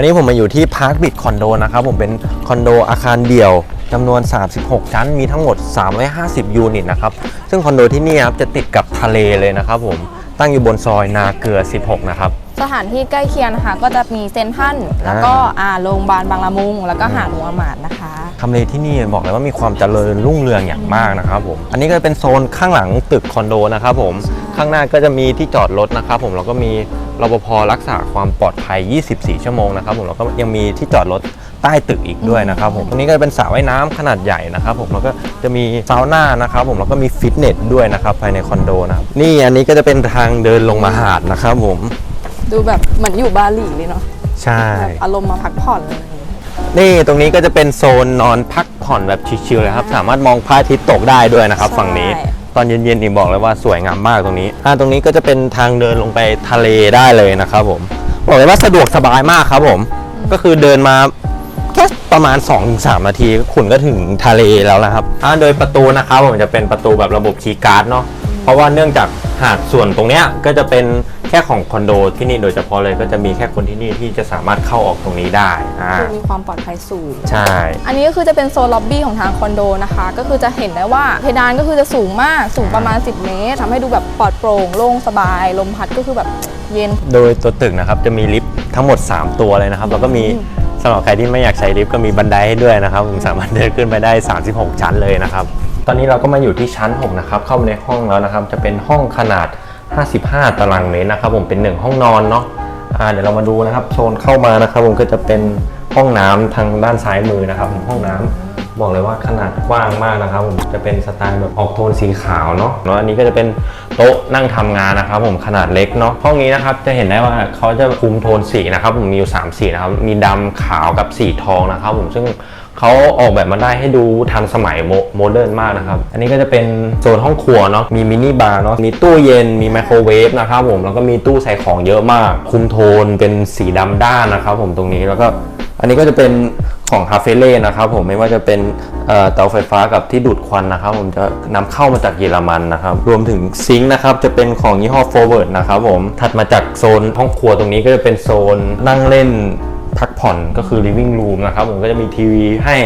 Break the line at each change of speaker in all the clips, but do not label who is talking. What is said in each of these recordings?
วันนี้ผมมาอยู่ที่พาร์คบิดคอนโดนะครับ ผมเป็นคอนโดอาคารเดี่ยวจำนวน 36 ชั้น มีทั้งหมด 350 ยูนิตนะครับ ซึ่งคอนโดที่นี่ครับจะติดกับทะเลเลยนะครับผม ตั้งอยู่บนซอยนาเกลือ 16 นะครับ
สถานที่ใกล้เคียงนะคะก็จะมีเซนทรันแล้วก็อ่าโรงพยาบาลบางละมุง แล้วก็หาดหลวงอามาดนะคะ
ทำเลที่นี่บอกเลยว่ามีความเจริญรุ่งเรืองอย่างมากนะครับผม อันนี้ก็เป็นโซนข้างหลังตึกคอนโดนะครับผม ข้างหน้าก็จะมีที่จอดรถนะครับผม แล้วก็มี รปภรักษาความปลอดภัย 24 ชั่วโมงนะครับผมแล้วก็ยังมีที่จอดรถใต้ตึกอีกด้วยนะครับผมตรงนี้ก็เป็นสระว่ายน้ำขนาดใหญ่นะครับผมแล้วก็จะมีซาวน่านะครับผมแล้วก็มีฟิตเนสด้วยนะครับภายในคอนโดนะครับนี่อันนี้ก็จะเป็นทางเดินลงมาหาดนะครับผม
ดูแบบเหมือนอยู่บาหลีเลยเนาะ
ใช่
แบบอารมณ์มาพักผ่อนเลย
นี่ตรงนี้ก็จะเป็นโซนนอนพักผ่อนแบบชิลๆเลยครับ สามารถมองพระอาทิตย์ตกได้ด้วยนะครับ
ใช่
ฝั่งนี้ต อนเย็นๆนี่บอกเลยว่าสวยงามมากตรงนี้อ่าตรงนี้ก็จะเป็นทางเดินลงไปทะเลได้เลยนะครับผมบอกเลยว่าสะดวกสบายมากครับผม ก็คือเดินมาแค่ประมาณ 2-3 นาทีคุณก็ถึงทะเลแล้วนะครับอ่าโดยประตูนะครับผมจะเป็นประตูแบบระบบคีย์การ์ดเนาะ ราะว่าเนื่องจากหาดส่วนตรงเนี้ยก็จะเป็นแค่ของคอนโดที่นี่โดยเฉพาะเลยก็จะมีแค่คนที่นี่ที่จะสามารถเข้าออกตรงนี้ได้อ่า
คือมีความปลอดภัยสูง
ใช่
อันนี้ก็คือจะเป็นโซนล็อบบี้ของทางคอนโดนะคะ ก็คือจะเห็นได้ว่าเพดานก็คือจะสูงมากสูงประมาณ 10 เมตรทำให้ดูแบบปลอดโปร่งโล่งสบาย ลมพัดก็คือแบบเย็น
โดยตัวตึกนะครับจะมีลิฟต์ทั้งหมด 3 ตัวเลยนะครับแล้วก็มีสำหรับใครที่ไม่อยากใช้ลิฟต์ก็มีบันไดให้ด้วยนะครับผมสามารถเดินขึ้นไปได้ 36 ชั้นเลยนะครับ ตอนนี้เราก็มาอยู่ที่ชั้น 6 นะครับ เข้ามาในห้องแล้วนะครับ จะเป็นห้องขนาด 55 ตารางเมตรนะครับผมเป็น 1 ห้องนอนเนาะเดี๋ยวเรามาดูนะครับโซนเข้ามานะครับผมก็จะเป็นห้องน้ำทางด้านซ้ายมือนะครับผมห้องน้ำบอกเลยว่าขนาดกว้างมากนะครับผมจะเป็นสไตล์แบบออกโทนสีขาวเนาะแล้วอันนี้ก็จะเป็นโต๊ะนั่งทำงานนะครับ ผมขนาดเล็กเนาะห้องนี้นะครับจะเห็นได้ว่าเขาจะคุมโทนสีนะครับผมมีอยู่3สีนะครับมีดำขาวกับสีทองนะครับ ผมซึ่ง เขาออกแบบมาได้ให้ดูทันสมัยโมเดิร์นมากนะครับ อันนี้ก็จะเป็นโซนห้องครัวเนาะ มีมินิบาร์เนาะ มีตู้เย็น มีไมโครเวฟนะครับผม แล้วก็มีตู้ใส่ของเยอะมาก คุมโทนเป็นสีดำด้านนะครับผมตรงนี้ แล้วก็อันนี้ก็จะเป็นของคาเฟเล่นะครับผมไม่ว่าจะเป็นเตาไฟฟ้ากับที่ดูดควันนะครับ ผมจะนำเข้ามาจากเยอรมันนะครับ รวมถึงซิงค์นะครับจะเป็นของยี่ห้อ Forward นะครับผมถัดมาจากโซนห้องครัวตรงนี้ก็จะเป็นโซนนั่งเล่น พักผ่อนก็คือ living room นะครับผมก็จะมีทีวีให้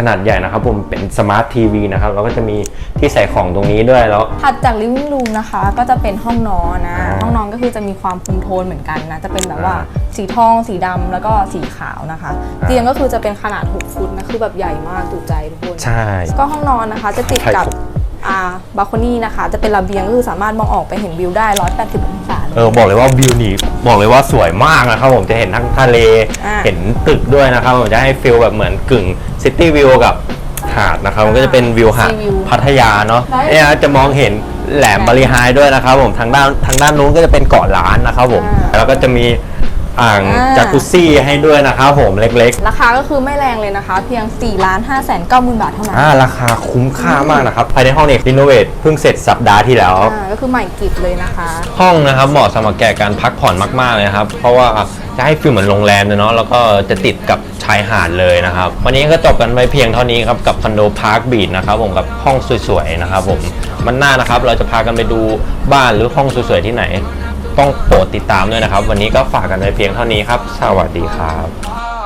ขนาดใหญ่นะครับผมเป็นสมาร์ททีวีนะครับแล้วก็จะมีที่ใส่ของตรงนี้ด้วยแล้ว
ถัดจาก living room นะคะ ก็จะเป็นห้องนอนนะ
อ่า
ห้องนอนก็คือจะมีความคุมโทนเหมือนกันนะ จะเป็นแบบว่า
อ่า
สีทอง สีดำแล้วก็สีขาวนะคะ
อ่า
เตียงก็คือจะเป็นขนาด 6 ฟุตนะ คือแบบใหญ่มากจุใจทุกคน
ใช่
ก็ห้องนอนนะคะจะติดกับ
ใช่ครับ
อ่าบาโคนี่นะคะ จะเป็นระเบียงก็คือสามารถมองออกไปเห็นวิวได้ 180 องศาเลย
เออบอกเลยว่าวิวนี่บอกเลยว่าสวยมากนะครับผมจะเห็นทั้งทะเล
อ่า
เห็นตึกด้วยนะครับผมจะให้ฟิลแบบเหมือนกึ่งซิตี้วิวกับหาดนะครับมันก็จะเป็นวิวหาด
ซีวิว
พัทยาเนาะ
ได้
เนี่ยจะมองเห็นแหลมบริหายด้วยนะครับผมทางด้านทางด้านนู้นก็จะเป็นเกาะล้านนะครับผม
อ่า
แล้วก็จะมี อ่าง
อ่า
จากุซี่ให้ด้วยนะครับผมเล็ก
ราคาก็คือไม่แรงเลยนะคะ เพียง4ล้าน5แสน9หมื่นบาทเท่านั้น
ๆอ่าราคาคุ้มค่ามากนะครับภายในห้องเนี่ยรีโนเวทเพิ่งเสร็จสัปดาห์ที่แล้ว
อ่าก็คือใหม่กริบเลยนะคะ
ห้องนะครับเหมาะสำหรับแก่การพักผ่อนมากๆเลยครับ เพราะว่าจะให้ฟีลเหมือนโรงแรมเลยเนาะแล้วก็จะติดกับชายหาดเลยนะครับ วันนี้ก็จบกันไปเพียงเท่านี้ครับกับคอนโดพาร์คบีดนะครับผมกับห้องสวยๆนะครับผมมันหน้านะครับเราจะพากันไปดูบ้านหรือห้องสวยๆที่ไหน ต้องโปรดติดตามด้วยนะครับ วันนี้ก็ฝากกันไว้เพียงเท่านี้ครับ สวัสดีครับ